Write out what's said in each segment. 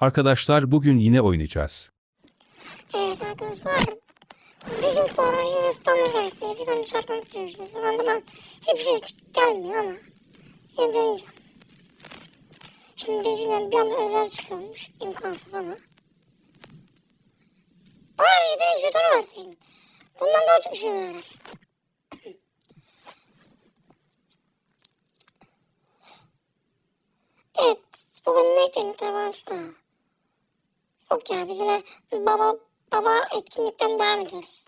Arkadaşlar bugün yine oynayacağız. Evet arkadaşlar. Bir gün sonra yine İstanbul Üniversitesi'ne bir gün şarkımız çalışıyoruz. Ben bundan hiçbir şey gelmiyor ama yine deneyeceğim. Şimdi dediğimden bir anda özel çıkıyormuş. İmkansız ama. Bari yetenek jetonu verseydin. Bundan daha çok işime yarar. Evet. Bugün ne varmış? Ha. Yok ya biz yine baba baba etkinlikten devam ediyoruz.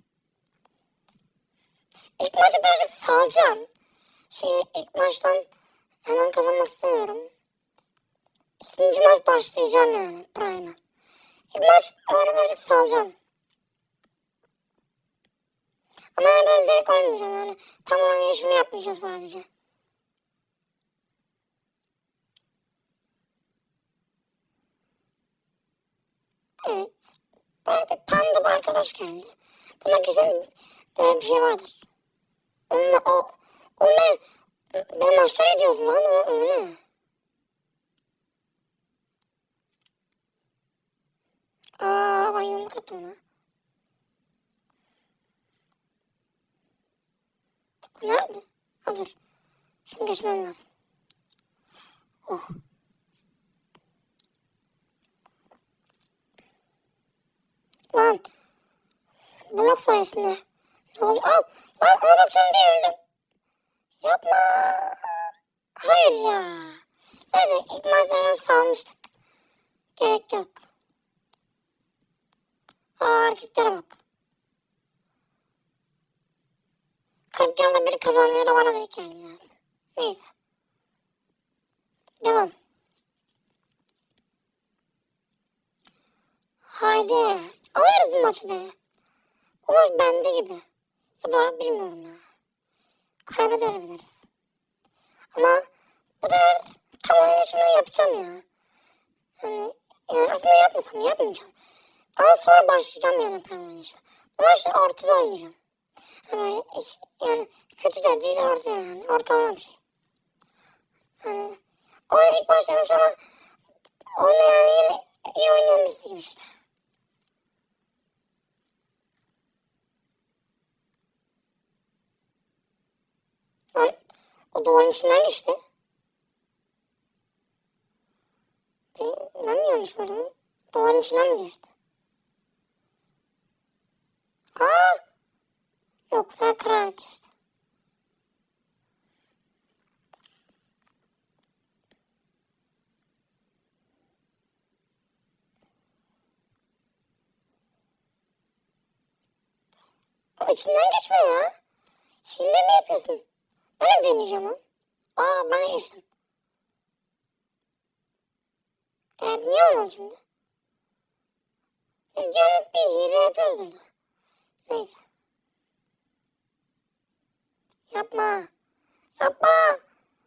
İlk maçı birazcık salacağım. Şey ilk maçtan hemen kazanmak istemiyorum. İkinci maç başlayacağım yani Prime'a. İlk maç öyle birazcık salacağım. Ama yani böyle direkt olmayacağım yani. Tam oynayışımı yapmayacağım sadece. Evet. Böyle bir panda arkadaş geldi. Buna kesin böyle bir şey vardır. Onunla o onlar beni maçlar ediyordu lan o, o ne? Aa ben yumruk attım lan. Nerede? Ha dur. Şimdi geçmem lazım. Oh. Lan. Blok sayesinde. Ne oluyor? Al. Lan ona bakacağım diye öldüm. Yapma. Hayır ya. Neyse ilk malzemeden salmıştık. Gerek yok. Aa hareketlere bak. 40 yılda biri kazanıyor da bana denk geldi zaten. Neyse. Devam. Haydi. Alırız bu maçı be. Bu maç bende gibi. Ya da bilmiyorum ya. Kaybedebiliriz. Ama bu da tam oynayışımı yapacağım ya. Yani, yani aslında yapmasam yapmayacağım. Ama sonra başlayacağım yani plan oynayışıma. Bu maçta ortada oynayacağım. Yani, yani kötü de değil orta yani. Ortalama bir şey. Yani oyuna ilk başlamış ama oyuna yani yine iyi oynayan birisi gibi işte. Lan o duvarın içinden geçti. Ben, ben mi yanlış gördüm? Duvarın içinden mi geçti? Aa! Yok sen kırarak geçti. O içinden geçme ya. Hile mi yapıyorsun? Ben de deneyeceğim ha. Aa ben geçtim. E niye olmadı şimdi? Biz görüp bir hile yapıyoruz orada. Neyse. Yapma. Yapma.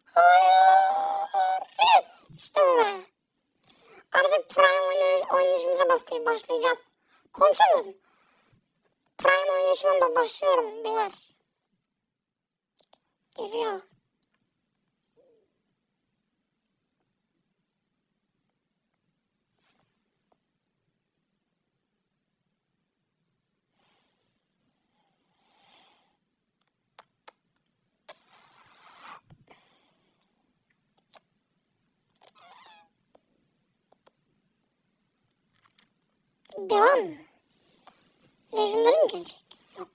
Hayır. Yes. İşte bu be. Artık Prime oynay- oynayışımıza başlayacağız. Konuşamıyorum. Prime oynayışıma da başlıyorum beyler. Geliyor. Devam mı? Legendary mi gelecek? Yok.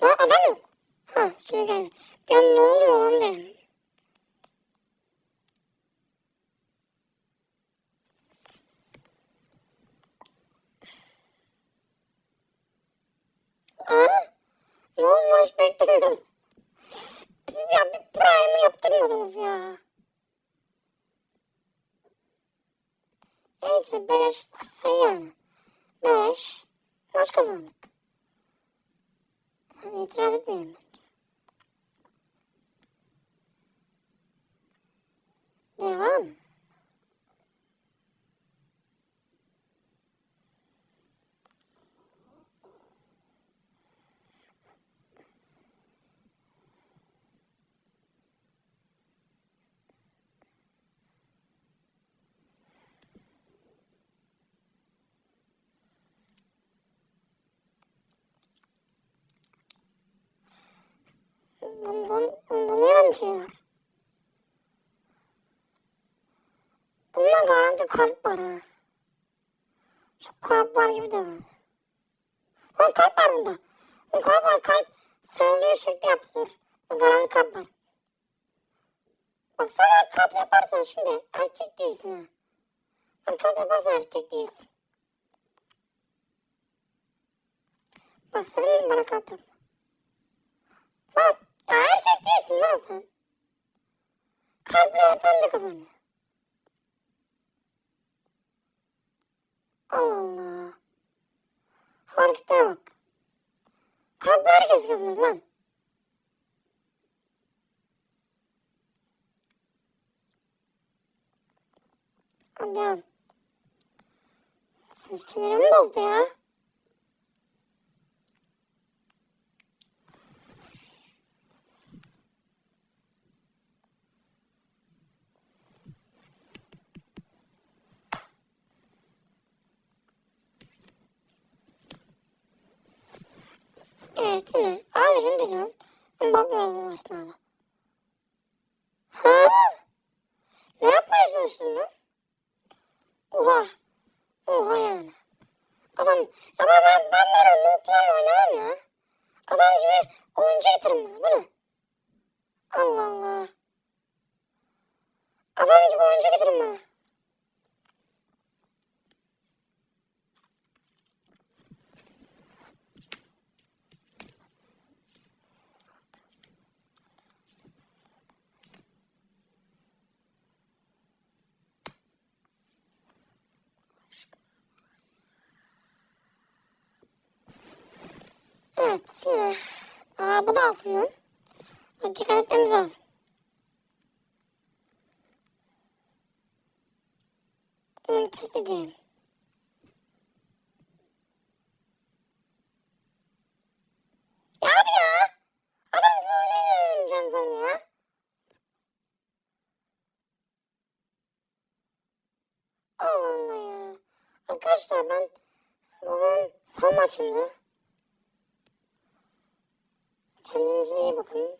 Ha adam yok. Ha şimdi geldi. An ne oluyor lan dedim. Aa, ne oldu hiç beklemiyordum. Ya bir prime yaptırmadınız ya. Neyse beleş sayı yani. Beleş maç kazandık. Yani itiraz etmeyelim Ne lan? Bunu, bunu, bunu yalan çiğniyor. Kalp var ha. Şu kalp var gibi de var. Lan kalp var bunda. Bu kalp var kalp. Sevgiye şekli yapılır. Bu garanti kalp var. Bak sana kalp yaparsan şimdi erkek değilsin ha. Bak kalp yaparsan erkek değilsin. Bak sakın bana kalp yapma. Lan ya erkek değilsin lan sen. Kalple yapan da kazanıyor. Allah Allah. Hareketlere bak. Kalple herkes kazanır lan. Ya. Sinirimi bozdu ya. Evet yine. Abi şimdi diyorum. Ben bakmıyorum esnada. Ha? Ne yapmaya çalıştın lan? Oha. Oha yani. Adam ya ben, ben, ben böyle noob'larla oynamam ya. Adam gibi oyuncu getirin bana. Bu ne? Allah Allah. Adam gibi oyuncu getirin bana. Evet şimdi. Aa bu da altından. Dikkat etmemiz lazım. Bunu test edeyim. Ya abi ya. Adam gibi oynayamayacaksın sen ya. Allah Allah ya. Arkadaşlar ben bugün son maçımdı. Kendinize iyi bakın.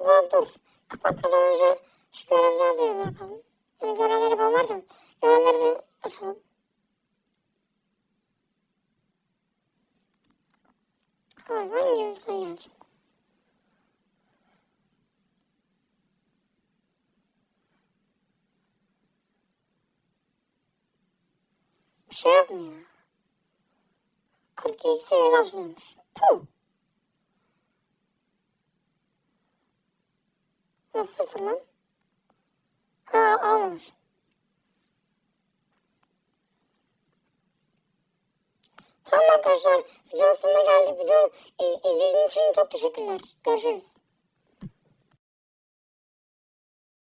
Ya dur. Kapatmadan önce şu görevleri de yapalım. Yani görevleri yapalım derken görevleri de açalım. Hayvan gibi bir şey gelecek. Bir şey yok mu ya? 42 seviyede açılıyormuş. Puh. Nasıl sıfır lan? Ha almamış. Tamam arkadaşlar videonun sonuna geldik. Video iz- izlediğiniz için çok teşekkürler. Görüşürüz.